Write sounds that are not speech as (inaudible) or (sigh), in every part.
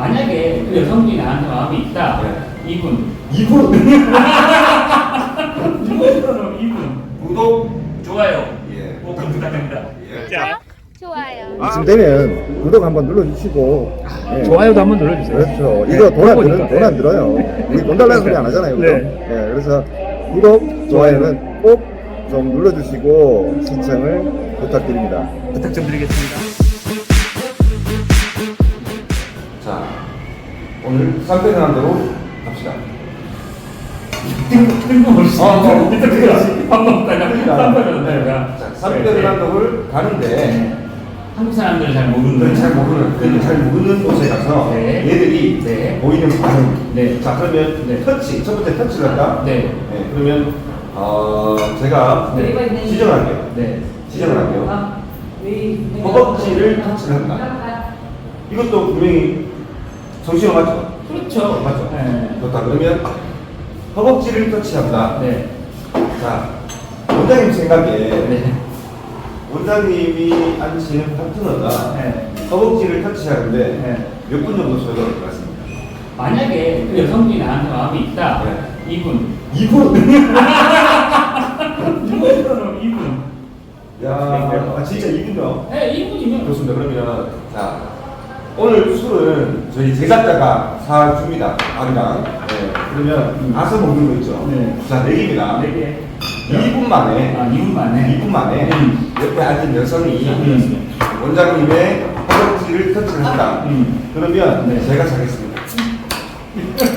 만약에 그 여성분이 나한테 마음이 있다. 네. 이분. 이분 이분. (laughs) 이분. 구독 좋아요. 예. 꼭 부탁드립니다. 예. 자, 좋아요. 이쯤 되면 구독 한번 눌러주시고 예. 좋아요도 한번 눌러주세요. 그렇죠. 네, 이거 돈 안. 들어요. 돈 안 들어요. 우리 돈 달라는 소리 안 하잖아요. 그죠? 네. 예, 그래서 구독, 좋아요는 꼭 좀 눌러주시고 시청을 부탁드립니다. 부탁 좀 드리겠습니다. 오늘 쌈배는 대로 갑시다. 뜬금없이. 어, 어. 뜬금없이. 밥 먹다가 쌈배를 하다가. 자 쌈배는 한동을 가는데 한국 사람들 잘 모르는. 잘 모르는 잘 모르는 곳에 가서 네. 얘들이 네. 보이는 반응. 네. 자 그러면 네. 터치 첫 번째 터치를 할까? 네. 네, 그러면 어 제가 네. 지정을 할게요. 네. 지정을 할게요. 허벅지를 터치를 한다. 이것도 분명히 정신을 맞죠? 그렇죠. 맞죠? 네. 좋다. 그러면 허벅지를 터치한다. 네. 자, 원장님 생각에 네. 원장님이 앉히는 파트너가 네. 허벅지를 터치하는데 네. 몇 분 정도 소요가 될것 같습니다. 만약에 그 여성분이 나한테 마음이 있다. 네. 이분. 2분! 이분. 이분. 야, 아, 진짜 2분요? 네, 이분이면 좋습니다. 그러면 자 오늘 술은 저희 제작자가 사줍니다. 밥이랑. 네. 그러면 음. 아서 먹는 거 있죠? 네. 자, 네 개입니다. 네 개. 2분 만에 아, 2분 만에. 2분 만에 음. 옆에 앉은 여성이 음. 원장님의 허벅지를 터치를 한다. 음. 그러면 네. 제가 자겠습니다.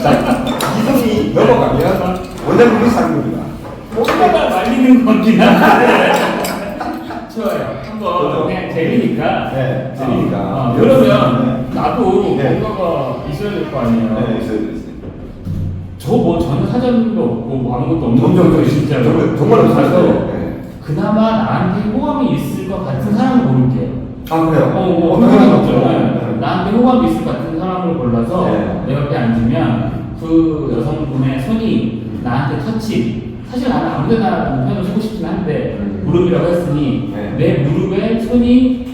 자, 2분이 넘어가면 원장님이 사는 겁니다. 뭔가가 말리는 한데. (laughs) 좋아요. 한번 재미니까. 네, 재미니까. 어, 그러면 네. 나도 네. 뭔가가 있어야 될 거 아니에요. 네, 있어요, 있어요. 저뭐 전혀 사전도 없고 뭐 아무것도 없는 거예요, 진짜로. 정말, 정말 없어요. 가서 네. 그나마 나한테 호감이 있을 것 같은 사람을 고를게요. 아, 그래요? 어, 뭐, 어떤 사람 없죠? 없죠. 나한테 호감이 있을 것 같은 사람을 골라서 네. 내 옆에 앉으면 그 여성분의 손이 나한테 터치. 사실 나는 아무데나 편을 쓰고 싶긴 한데 음. 무릎이라고 했으니 네. 내 무릎 에 손이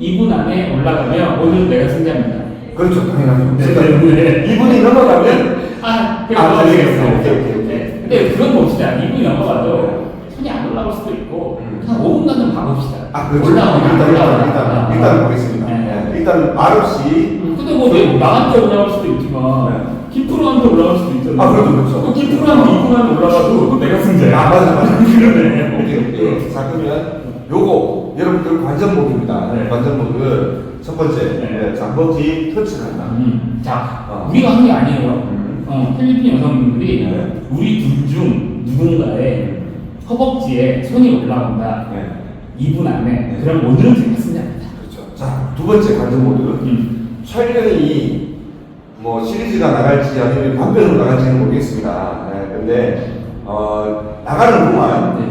2분 안에 올라가면 오늘 내가 승자입니다. 그렇죠, 당연하죠. 네, 그러니까 네. 2분이 넘어가면 아, 아, 아. 오케이, 오케이, 오케이. 네. 근데 그런 거 봅시다. 2분이 넘어가도 손이 안 올라갈 수도 있고, 음. 한 5분간 좀 봐봅시다. 아, 그렇죠. 올라오나, 일단, 일단. 일단, 일단 보겠습니다. 네. 네. 일단 말 없이 음, 근데 뭐, 내 나한테 올라갈 수도 있지만, 키프로한테 올라갈 수도 있잖아. 네. 아, 그렇죠, 그렇죠. 그 키프로한테 2분 안에 올라가도 내가 승자야. 아, 맞아, 맞아. 그러네. (laughs) 오케이, 오케이. 자, 그러면 요거, 여러분들 관전목입니다. 네. 관전목을 첫 번째, 네. 네. 자, 허벅지 터치를 한다. 음, 자, 어. 우리가 한 게 아니에요. 음. 어, 필리핀 여성분들이 네. 우리 둘 중 누군가의 허벅지에 손이 올라온다. 네. 2분 안에 네. 그럼 오늘은 제가 승자입니다. 그렇죠. 자, 두 번째 관전목은 음. 촬영이 뭐 시리즈가 나갈지 아니면 단편으로 나갈지는 모르겠습니다. 네, 근데 어, 나가는 동안 네.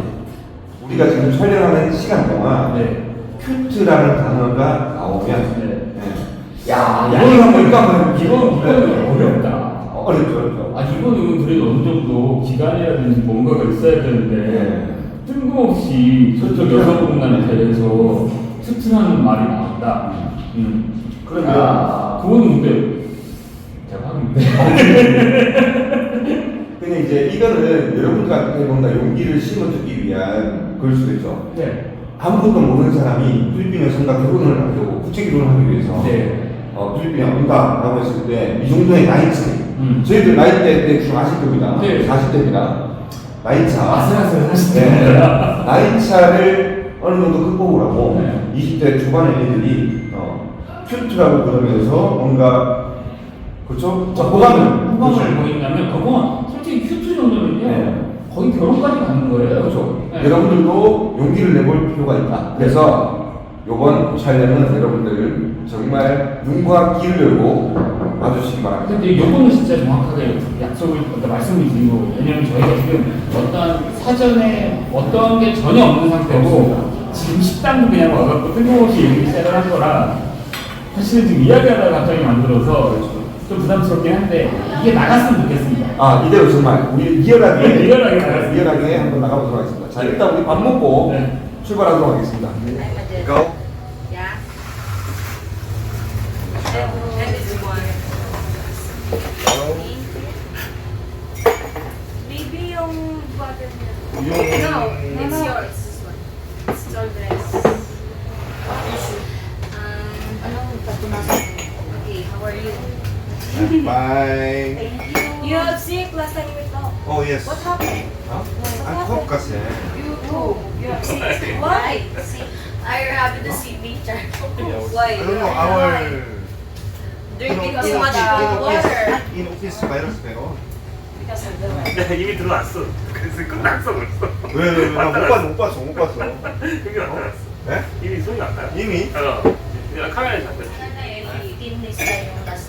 우리가 지금 촬영하는 시간 동안 네. 큐트라는 단어가 나오면 네. 네. 야 야, 이걸 한번 한번 이건 이건 네. 어렵다. 어, 어렵죠, 어렵죠. 아 이거는 그래도 어느 정도 기간이라든지 뭔가가 있어야 되는데 네. 뜬금없이 저쪽 여성분한테 해서 툭툭하는 말이 나온다. 음. 그러면 야, 그거는 근데 대박인데. 근데 이제 이거는 여러분들한테 뭔가 용기를 심어주기 위한 그럴 수도 있죠. 네. 아무것도 모르는 사람이 필리핀 여성과 결혼을 하려고 국제 결혼을 하기 위해서 네. 어, 필리핀에 온다라고 했을 때 이 정도의 나이 차이 음. 저희들 나이대 대충 아실 겁니다 네. 40대입니다 나이 차 아슬아슬 하시죠. 네. 나이 차를 어느 정도 극복을 하고 네. 20대 초반의 애들이 어, 큐트라고 그러면서 뭔가 그렇죠? 자, 호감을 호감을 보인다면 그건 솔직히. 거의 결혼까지 가는 거예요. 그렇죠. 네. 여러분들도 용기를 내볼 필요가 있다. 그래서 이번 촬영은 여러분들 정말 눈과 귀를 열고 봐주시기 바랍니다. 근데 요거는 진짜 정확하게 약속을 어떤 말씀을 드린 거고 왜냐면 저희가 지금 어떤 사전에 어떤 게 전혀 없는 상태고 지금 식당 그냥 와갖고 뜬금없이 얘기 시작을 한 거라 사실은 지금 이야기하다가 갑자기 만들어서 좀 부담스럽긴 한데 이게 나갔으면 좋겠습니다. 아 이대로 정말 우리 리얼하게 네, 리얼하게 나가겠습니다. 리얼하게 한번 나가보도록 하겠습니다. 자 일단 우리 밥 먹고 네. 출발하도록 하겠습니다. Go. Maybe yung button niya. No, it's yours. This one. It's all dress. Um, Anong patunasan? Okay, how are you? Bye. You have sick last time we talked. Oh, yes. What happened? Huh? I'm cough kasi. You too. You have sick. Why? Are you happy to see me, Char? Why? I don't know, our... Drinking in- too much in office- water. In office virus pero. Because of the weather. 이미 들어왔어. 그래서 끝났어 벌써. 왜, 왜, 왜? 나못 봤어, 못 봤어, 못 봤어. 왔다 갔어. 네? 이미 손이 왔다. 이미? 어. 내가 카메라에 잡혔어. 15 days na yung last na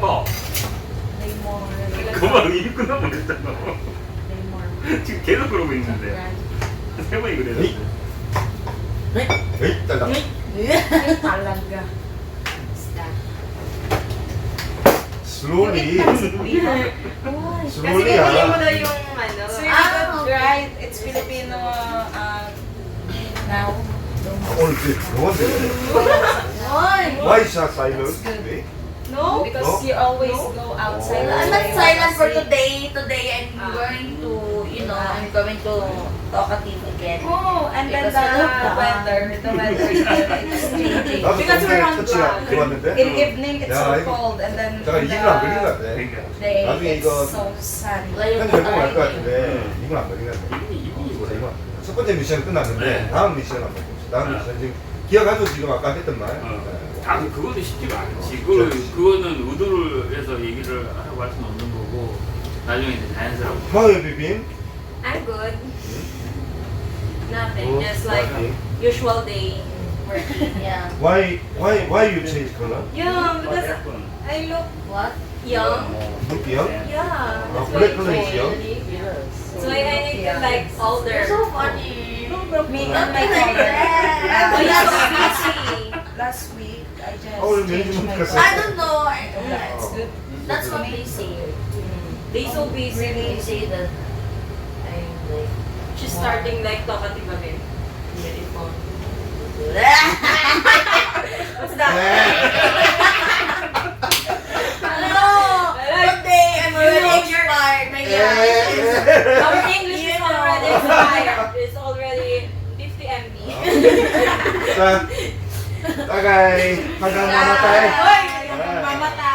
어. May more. 그만 이미 끝나면 됐잖아. May more. 지금 계속 그러고 있는데. 세 번이 그래요. 에이. 에이, 딸다. Talaga. Slowly. Kasi Slowly bibili mo ah. daw yung ano. Ah, right. It's Filipino uh, now. 오늘 되게 병원데. Oy! Why is that silent? 네? No? Because you always go outside. I'm not silent for today. Today I'm Ah. going to, you know, I'm going to talkative again. Oh, and then Because the I love weather, the weather is changing. 나도 Because we're on 터치가 vlog. 들어왔는데. In evening, it's 야, so 이거- cold, and then in 이건 안 걸린 것 the 같아. 그러니까. day, 나중에 it's 이거 so sunny. Layo 편집 pa 해보면 알것 tayo. 같은데 이건 안 걸린 것 같아. 이분이 이분이 자, 뭐야? 이거 첫 번째 미션 끝났는데 네. 다음 미션 한번 봅시다. 다음 네. 미션 지금 기억하죠? 지금 아까 했던 말. 어. 네. 다 그것도 쉽지가 않지. 그걸 그거는 의도를 해서 얘기를 하라고 할 수는 없는 거고 나중에 이제 자연스럽게. How have you been? I'm good. Nothing, Oh, just like okay. usual day working. Yeah. Why why why you change color? Yeah, because I look What? young. Look young? Yeah, 아, that's why 컬러 I is young? So I, I need to like older. You're so funny. Me and my Like color. Last week, I just Oh, changed management my kasi. I don't know. I- Yeah, oh. it's good. That's what they say. They so busy. They say that I'm like. She's starting like talkative again. (laughs) What's that? Ano? One day I'm already expired. My God. (laughs) Our English is already expired. It's already 50 MB. 자, oh. (laughs) Okay, hanggang mamatay. Hoy, hanggang mamatay.